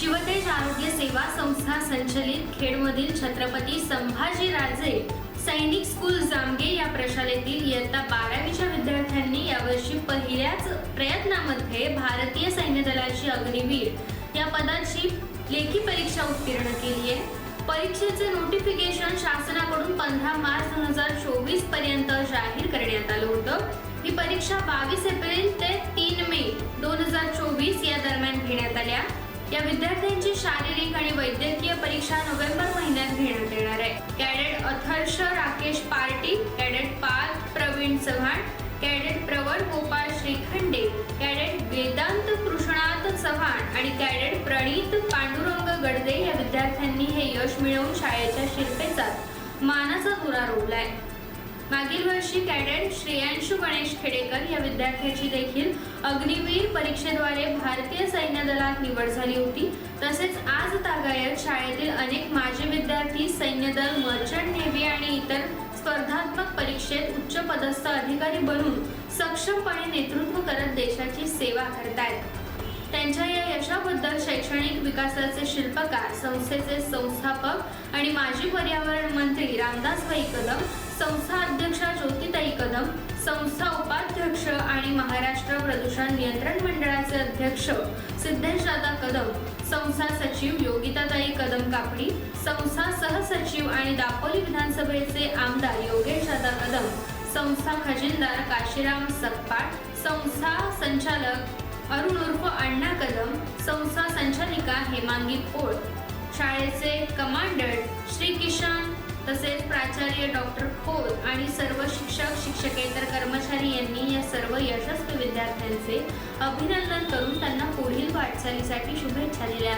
शिवतेज आरोग्य सेवा संस्था संचलित खेडमधील छत्रपती संभाजीराजे सैनिक स्कूल जामगे या प्रशालेतील इयत्ता बारावीच्या विद्यार्थ्यांनी यावर्षी पहिल्याच प्रयत्नामध्ये भारतीय सैन्य दलाची अग्निवीर या पदाची लेखी परीक्षा उत्तीर्ण केली आहे. परीक्षेचे नोटिफिकेशन शासनाकडून पंधरा मार्च दोन हजार चोवीसपर्यंत जाहीर करण्यात आलं होतं. ही परीक्षा बावीस एप्रिल ते तीन मे या विद्यार्थ्यांची शारीरिक आणि वैद्यकीय परीक्षा नोव्हेंबर महिन्यात घेण्यात येणार आहे. Cadet Atharsh Rakesh party cadet Parth Pravin Chavan cadet Praval Gopal Shrikhande cadet Vedant Krishnat Chavan आणि कॅडेट प्रणीत पांडुरंग गडदे या विद्यार्थ्यांनी हे यश मिळवून शाळेच्या शिल्पेचा मानाचा दुरा रोवलाय. मागील वर्षी कॅडेट श्रेयान खेडेकर या विद्यार्थ्याची देखील अग्निवीर परीक्षेद्वारे भारतीय सैन्य दलात निवड झाली होती. तसेच आज तागायत शाळेतील अनेक माजी विद्यार्थी सैन्य दल मर्चंट नेव्ही आणि इतर स्पर्धात्मक परीक्षेत उच्च पदस्थ अधिकारी बनून सक्षमपणे नेतृत्व करत देशाची सेवा करतायत. त्यांच्या या यशाबद्दल शैक्षणिक विकासाचे शिल्पकार संस्थेचे संस्थापक आणि माजी पर्यावरण मंत्री रामदासभाई कदम संस्था अध्यक्षा ज्योतिताई कदम संस्था उपाध्यक्ष आणि महाराष्ट्र प्रदूषण नियंत्रण मंडळाचे अध्यक्ष सिद्धेशदादा कदम संस्था सचिव योगिताताई कदम कापडी संस्था सहसचिव आणि दापोली विधानसभेचे आमदार योगेशदादा कदम संस्था खजिनदार काशीराम सकपाट संस्था संचालक अरुण उर्फ अण्णा कदम संस्था संचालिका हेमांगी पोळ शाळेचे कमांडंट श्री किशन तसेच प्राचार्य डॉक्टर खोल आणि सर्व शिक्षक शिक्षकेतर कर्मचारी यांनी या सर्व यशस्वी विद्यार्थ्यांचे अभिनंदन करून त्यांना पुढील वाटचालीसाठी शुभेच्छा दिल्या.